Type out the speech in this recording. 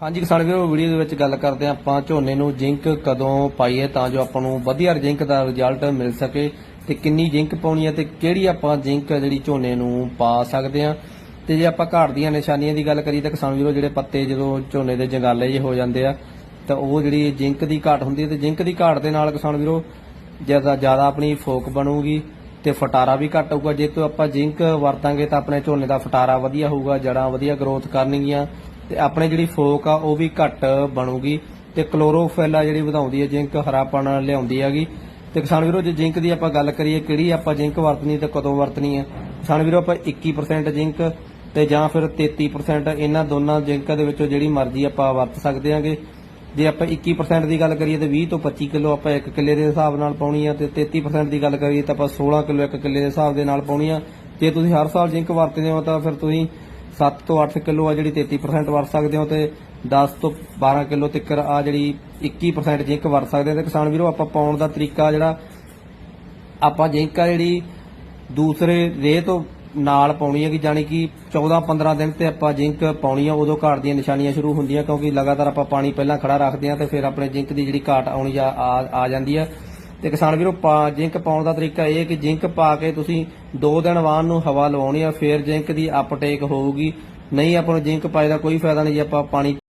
ਹਾਂਜੀ ਕਿਸਾਨ ਵੀਰੋ, ਵੀਡੀਓ ਦੇ ਵਿੱਚ ਗੱਲ ਕਰਦੇ ਹਾਂ ਆਪਾਂ ਝੋਨੇ ਨੂੰ ਜਿੰਕ ਕਦੋਂ ਪਾਈਏ ਤਾਂ ਜੋ ਆਪਾਂ ਨੂੰ ਵਧੀਆ ਜਿੰਕ ਦਾ ਰਿਜ਼ਲਟ ਮਿਲ ਸਕੇ ਤੇ ਕਿੰਨੀ ਜਿੰਕ ਪਾਉਣੀ ਹੈ ਤੇ ਕਿਹੜੀ ਆਪਾਂ ਜਿੰਕ ਜਿਹੜੀ ਝੋਨੇ ਨੂੰ ਪਾ ਸਕਦੇ ਹਾਂ। ਤੇ ਜੇ ਆਪਾਂ ਘਾੜ ਦੀਆਂ ਨਿਸ਼ਾਨੀਆਂ ਦੀ ਗੱਲ ਕਰੀਏ ਤਾਂ ਕਿਸਾਨ ਵੀਰੋ, ਜਿਹੜੇ ਪੱਤੇ ਜਦੋਂ ਝੋਨੇ ਦੇ ਜੰਗਾਲੇ ਜਿਹੇ ਹੋ ਜਾਂਦੇ ਆ, ਤਾਂ ਉਹ ਜਿਹੜੀ ਜਿੰਕ ਦੀ ਘਾਟ ਹੁੰਦੀ ਹੈ ਤੇ ਜਿੰਕ ਦੀ ਘਾਟ ਦੇ ਨਾਲ ਕਿਸਾਨ ਵੀਰੋ, ਜ਼ਿਆਦਾ ਜ਼ਿਆਦਾ ਆਪਣੀ ਫੋਕ ਬਣੂਗੀ ਤੇ ਫਟਾਰਾ ਵੀ ਘੱਟ ਹੋਊਗਾ। ਜੇ ਤੋਂ ਆਪਾਂ ਜਿੰਕ ਵਰਤਾਂਗੇ ਤਾਂ ਆਪਣੇ ਝੋਨੇ ਦਾ ਫਟਾਰਾ ਵਧੀਆ ਹੋਊਗਾ ਜੜਾਂ ਵਧੀਆ ਗਰੋਥ ਕਰਨਗੀਆਂ। ਤੇ ਆਪਣੇ ਜਿਹੜੀ ਫੋਕ ਆ, ਉਹ ਵੀ ਘੱਟ ਬਣੂਗੀ ਤੇ ਕਲੋਰੋਫਿਲ ਆ ਜਿਹੜੀ ਵਧਾਉਂਦੀ ਹੈ ਜਿੰਕ ਹਰਾਪਣ ਲਿਆਉਂਦੀ ਹੈਗੀ। ਤੇ ਕਿਸਾਨ ਵੀਰੋ, ਜੇ ਜਿੰਕ ਦੀ ਆਪਾਂ ਗੱਲ ਕਰੀਏ, ਕਿਹੜੀ ਆਪਾਂ ਜਿੰਕ ਵਰਤਣੀ ਤੇ ਕਦੋਂ ਵਰਤਣੀ ਹੈ ਕਿਸਾਨ ਵੀਰੋ, ਆਪਾਂ 21% ਜਿੰਕ ਤੇ ਜਾਂ ਫਿਰ 33% ਇਹਨਾਂ ਦੋਨਾਂ ਜਿੰਕਾਂ ਦੇ ਵਿੱਚੋਂ ਜਿਹੜੀ ਮਰਜ਼ੀ ਆਪਾਂ ਵਰਤ ਸਕਦੇ ਹਾਂਗੇ ਜੇ ਆਪਾਂ 21% ਦੀ ਗੱਲ ਕਰੀਏ ਤੇ 20 ਤੋਂ 25 ਕਿਲੋ ਆਪਾਂ ਇੱਕ ਕਿੱਲੇ ਦੇ ਹਿਸਾਬ ਨਾਲ ਪਾਉਣੀ ਆ ਤੇ 33% ਦੀ ਗੱਲ ਕਰੀਏ ਤਾਂ ਆਪਾਂ 16 ਕਿਲੋ ਇੱਕ ਕਿੱਲੇ ਦੇ ਹਿਸਾਬ ਦੇ ਨਾਲ ਪਾਉਣੀ ਆ। ਜੇ ਤੁਸੀਂ ਹਰ ਸਾਲ ਜਿੰਕ ਵਰਤਦੇ ਹੋ ਤਾਂ ਫਿਰ ਤੁਸੀਂ 7 ਤੋਂ 8 ਕਿਲੋ ਆ ਜਿਹੜੀ 33% ਵਰਤ ਸਕਦੇ ਹੋ ਤੇ 10 ਤੋਂ 12 ਕਿਲੋ ਤੱਕ ਆ ਜਿਹੜੀ 21% ਜਿੰਕ ਵਰਤ ਸਕਦੇ ਤੇ ਕਿਸਾਨ ਵੀਰੋ, ਆਪਾਂ ਪਾਉਣ ਦਾ ਤਰੀਕਾ ਜਿਹੜਾ ਆਪਾਂ ਜਿੰਕ ਆ ਜਿਹੜੀ ਦੂਸਰੇ ਰੇਹ ਤੋਂ ਨਾਲ ਪਾਉਣੀ ਹੈ ਕਿ ਜਾਣੀ ਕਿ 14-15 ਦਿਨ ਤੇ ਆਪਾਂ ਜਿੰਕ ਪਾਉਣੀ ਆ, ਉਦੋਂ ਘਾਟ ਦੀਆਂ ਨਿਸ਼ਾਨੀਆਂ ਸ਼ੁਰੂ ਹੁੰਦੀਆਂ ਕਿਉਂਕਿ ਲਗਾਤਾਰ ਆਪਾਂ ਪਾਣੀ ਪਹਿਲਾਂ ਖੜਾ ਰੱਖਦੇ ਆ ਤੇ ਫਿਰ ਆਪਣੇ ਜਿੰਕ ਦੀ ਜਿਹੜੀ ਘਾਟ ਆਉਣੀ ਆ ਆ ਜਾਂਦੀ ਆ। ਤੇ ਕਿਸਾਨ ਵੀਰੋ ਜਿੰਕ ਪਾਉਣ ਦਾ ਤਰੀਕਾ ਇਹ ਹੈ ਕਿ ਜਿੰਕ ਪਾ ਕੇ ਤੁਸੀਂ 2 ਦਿਨ ਵਾਰ ਨੂੰ ਹਵਾ ਲਵਾਉਣੀ ਆ, ਫੇਰ ਜਿੰਕ ਦੀ ਅਪਟੇਕ ਹੋਊਗੀ। ਨਹੀਂ, ਆਪਾਂ ਨੂੰ ਜਿੰਕ ਪਾਏ ਦਾ ਕੋਈ ਫਾਇਦਾ ਨਹੀਂ ਜੇ ਆਪਾਂ ਪਾਣੀ